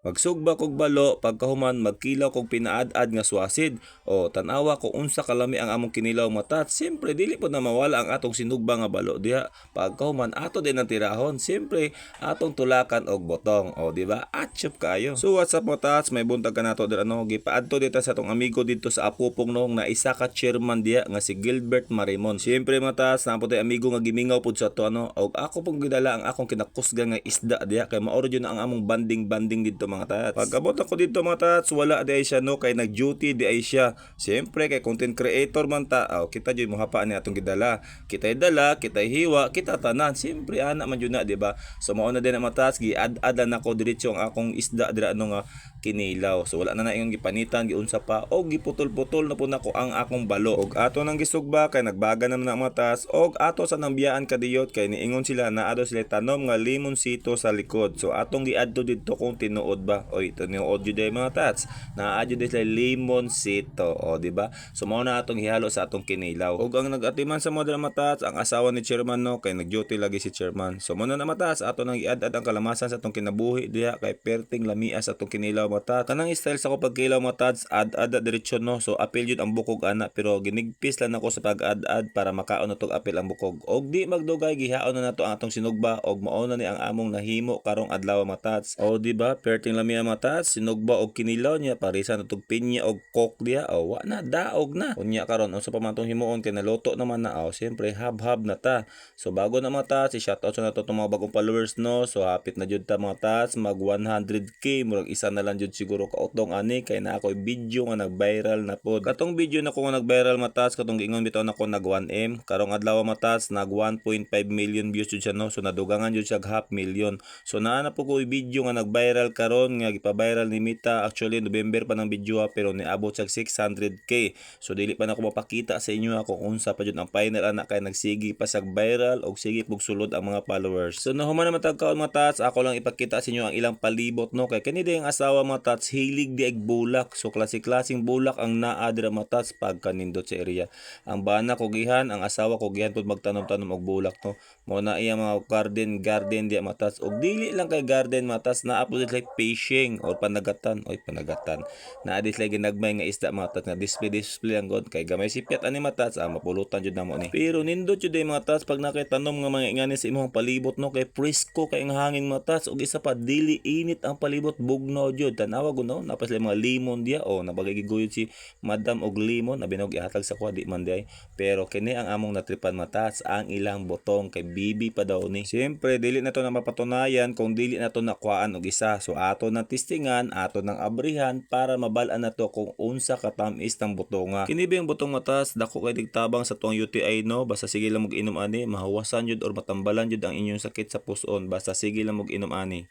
Magsugba kog balo pagkahuman magkilaw kog pinaad-ad nga swasid o tanawa kung unsa kalami ang among kinilaw mata. Siyempre dili po na mawala ang atong sinugba nga balo diha. Pagkahuman ato din ang tirahon. Siyempre atong tulakan og botong o di ba? Atchop kayo. So what's up tats? May buntag ka nato dir ano gipaadto dito sa atong amigo dito sa Apupong noong na isa ka chairman diha nga si Gilbert Marimon. Siyempre matas na po amigo nga gimingaw pud sa to ano og ako pong gidala ang akong kinakusga nga isda diha kay maoro na ang among banding-banding dito mga tats. Pagkabot ako dito mga tats, wala di ay siya no kay nag-duty di ay siya. Siyempre kay content creator man ta, oh, kita jud mo hapa ni atong gidala. Kita dala, kita hiwa, kita tanan. Siyempre ana man jud na di ba? So mao na din ang mga tats gi-add-add na ko diretso ang akong isda dira ano nga kinilaw. So wala na na ingong gipanitan, giunsa pa og giputol-putol na po nako ang akong balo. Og ato nang gisugba kay nagbaga na na matas og ato sa nambiyaan kadiyot kay niingon sila na ato sila tanom nga limonsito sa likod. So atong giadto didto kung tinuod ba. Oy, tinuod jud ay mga tats. Naa jud sila limonsito, o di ba? So mao na atong hihalo sa atong kinilaw. Og ang nagatiman sa model matats ang asawa ni chairman no kay nag-duty lagi si chairman. So mao na na matats ato nang iad-ad ang kalamasan sa atong kinabuhi diha kay perting lamia sa atong kinilaw mata. Kanang style sa ko pagkilaw matats ad-ad diretsyo no. So apil jud ang bukog ana pero ginigpis lang ako sa pag-ad-ad para makaon na tog apil ang bukog. Og di magdugay gihaon na nato ang atong sinugba og mao na ni ang among nahimo karong adlaw matats. O di ba perting lamia matats sinugba og kinilaw niya parisa na tog pinya og coke diha. O wa na daog na. Unya karon unsa pa man tong himuon kay naluto naman na aw syempre hab-hab na ta. So bago na matats si shoutout sa nato mga bagong followers no. So hapit na jud ta mga tats mag 100k murag isa na lang jud siguro kautong ani kay na ako'y video nga nag-viral na pod. Katong video na ko nga nag-viral matas katong giingon bitaw na ko nag 1M karong adlaw matas nag 1.5 million views jud siya no. So nadugangan jud siya half million. So naa na po ko video nga nag-viral karon nga gipa-viral ni Mita actually November pa ng video pero niabot sa 600k. So dili pa na ko mapakita sa inyo ha, kung unsa pa jud ang final ana kay nagsigi pa sa viral og sige pug sulod ang mga followers. So nahuman na matagkaon matas ako lang ipakita sa inyo ang ilang palibot no kay kani ang asawa matats hilig di ag bulak. So klase-klaseng bulak ang naa dira matats pagka nindot sa area. Ang bana kogihan, ang asawa kogihan pud magtanom-tanom og bulak no. Mo na iya mga garden garden di matas og dili lang kay garden matas naa pud like fishing or panagatan oy panagatan. Naa di sila ginagmay nga isda matas nga display display ang god kay gamay sipiat ani matas ah, mapulutan jud namo ni. Pero nindot jud ay matas pag nakitanom nga mga ingani sa imong palibot no kay presko kay ang hangin matas og isa pa dili init ang palibot bugnaw jud tanawa gud no napas mga limon dia o nabagay giguyod si madam og limon na binog ihatag sa kuha di man di ay. pero kini ang among natripan matas ang ilang botong kay bibi pa daw ni Siyempre dili na to na mapatunayan kung dili na to nakuhaan og isa so ato nang testingan ato nang abrihan para mabal-an na to kung unsa katamis ng butonga. Kini ba yung butong matas dako kay digtabang sa tuang UTI no? Basta sige lang mag inom ani mahawasan jud or matambalan jud ang inyong sakit sa puson basta sige lang mag inom ani